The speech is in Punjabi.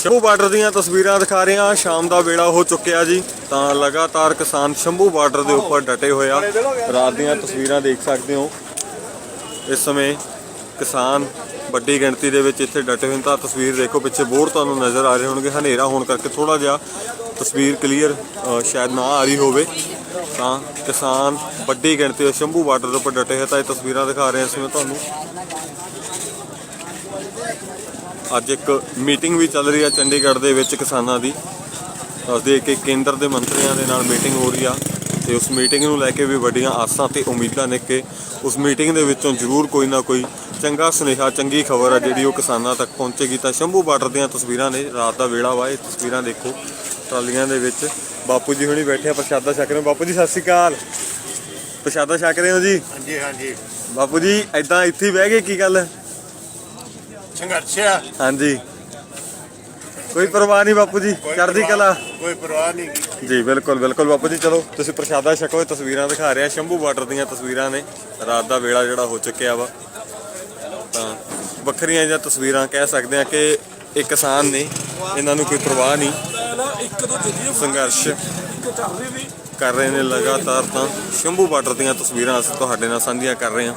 ਸ਼ੰਭੂ ਬਾਰਡਰ ਦੀਆਂ ਤਸਵੀਰਾਂ ਦਿਖਾ ਰਹੇ ਹਾਂ। ਸ਼ਾਮ ਦਾ ਵੇਲਾ ਹੋ ਚੁੱਕਿਆ ਜੀ। ਤਾਂ ਲਗਾਤਾਰ ਕਿਸਾਨ ਸ਼ੰਭੂ ਬਾਰਡਰ ਦੇ ਉੱਪਰ ਡਟੇ ਹੋਏ ਆ। ਰਾਤ ਦੀਆਂ ਤਸਵੀਰਾਂ ਦੇਖ ਸਕਦੇ ਹੋ। ਇਸ ਸਮੇਂ ਕਿਸਾਨ ਵੱਡੀ ਗਿਣਤੀ ਦੇ ਵਿੱਚ ਇੱਥੇ ਡਟੇ ਹੋਏ ਤਾਂ ਤਸਵੀਰ ਦੇਖੋ, ਪਿੱਛੇ ਬੋਰ ਤੁਹਾਨੂੰ ਨਜ਼ਰ ਆ ਰਹੇ ਹੋਣਗੇ। ਹਨੇਰਾ ਹੋਣ ਕਰਕੇ ਥੋੜਾ ਜਿਹਾ ਤਸਵੀਰ ਕਲੀਅਰ ਸ਼ਾਇਦ ਨਾ ਆ ਰਹੀ ਹੋਵੇ। ਤਾਂ ਕਿਸਾਨ ਵੱਡੀ ਗਿਣਤੀ ਵਿੱਚ ਸ਼ੰਭੂ ਬਾਰਡਰ ਦੇ ਉੱਪਰ ਡਟੇ ਹੋਏ ਤਾਂ ਇਹ ਤਸਵੀਰਾਂ ਦਿਖਾ ਰਹੇ ਹਾਂ ਇਸ ਸਮੇਂ ਤੁਹਾਨੂੰ। ਅੱਜ ਇੱਕ ਮੀਟਿੰਗ ਵੀ ਚੱਲ ਰਹੀ ਹੈ ਚੰਡੀਗੜ੍ਹ ਦੇ ਵਿੱਚ ਕਿਸਾਨਾਂ ਦੀ। ਦੱਸਦੇ ਕਿ ਕੇਂਦਰ ਦੇ ਮੰਤਰੀਆਂ ਦੇ ਨਾਲ ਮੀਟਿੰਗ ਹੋ ਰਹੀ ਆ ਤੇ ਉਸ ਮੀਟਿੰਗ ਨੂੰ ਲੈ ਕੇ ਵੀ ਵੱਡੀਆਂ ਆਸਾਂ ਤੇ ਉਮੀਦਾਂ ਨੇ ਕਿ ਉਸ ਮੀਟਿੰਗ ਦੇ ਵਿੱਚੋਂ ਜ਼ਰੂਰ ਕੋਈ ਨਾ ਕੋਈ ਚੰਗਾ ਸੁਨੇਹਾ ਚੰਗੀ ਖਬਰ ਆ ਜਿਹੜੀ ਉਹ ਕਿਸਾਨਾਂ ਤੱਕ ਪਹੁੰਚੇਗੀ। ਤਾਂ ਸ਼ੰਭੂ ਬਾਰਡਰ ਦੀਆਂ ਤਸਵੀਰਾਂ ਨੇ ਰਾਤ ਦਾ ਵੇਲਾ ਵਾ ਇਹ ਤਸਵੀਰਾਂ ਦੇਖੋ ਟਰਾਲੀਆਂ ਦੇ ਵਿੱਚ। ਬਾਪੂ ਜੀ ਹੁਣੀ ਬੈਠੇ ਆ ਪ੍ਰਸ਼ਾਦਾ ਛਕ ਰਹੇ ਹੋ। ਬਾਪੂ ਜੀ ਸਤਿ ਸ਼੍ਰੀ ਅਕਾਲ। ਪ੍ਰਸ਼ਾਦਾ ਛਕ ਰਹੇ ਹੋ ਜੀ? ਹਾਂਜੀ ਹਾਂਜੀ। ਬਾਪੂ ਜੀ ਐਦਾਂ ਇੱਥੇ ਹੀ ਬਹਿ ਗਏ ਕੀ ਗੱਲ? ਸੰਘਰਸ਼ ਆ ਹਾਂਜੀ। ਕੋਈ ਪਰਵਾਹ ਨਹੀਂ ਬਾਪੂ ਜੀ ਕੋਈ ਚੜ੍ਹਦੀ ਪਰਵਾਹ- ਕਲਾ। ਕੋਈ ਪਰਵਾਹ ਨਹੀਂ। ਜੀ ਬਿਲਕੁਲ ਬਿਲਕੁਲ ਬਾਪੂ ਜੀ ਚਲੋ ਤੁਸੀਂ ਪ੍ਰਸ਼ਾਦਾ ਛਕੋ ਇਹ ਤਸਵੀਰਾਂ ਦਿਖਾ ਰਿਹਾ ਸ਼ੰਭੂ ਬਾਰਡਰ ਦੀਆਂ ਤਸਵੀਰਾਂ ਨੇ। ਰਾਤ ਦਾ ਵੇਲਾ ਜਿਹੜਾ ਹੋ ਚੁੱਕਿਆ ਵਾ। ਤਾਂ ਵੱਖਰੀਆਂ ਜਿਹੀਆਂ ਤਸਵੀਰਾਂ ਕਹਿ ਸਕਦੇ ਆ ਕਿ ਇਹ ਕਿਸਾਨ ਨੇ ਇਹਨਾਂ ਨੂੰ ਕੋਈ ਪਰਵਾਹ ਨਹੀਂ। ਸੰਘਰਸ਼ ਕਰ ਰਹੇ ਨੇ ਲਗਾਤਾਰ ਤਾਂ। ਸ਼ੰਭੂ ਬਾਰਡਰ ਦੀਆਂ ਤਸਵੀਰਾਂ ਅਸੀਂ ਤੁਹਾਡੇ ਨਾਲ ਸਾਂਝੀਆਂ ਕਰ ਰਹੇ ਹਾਂ।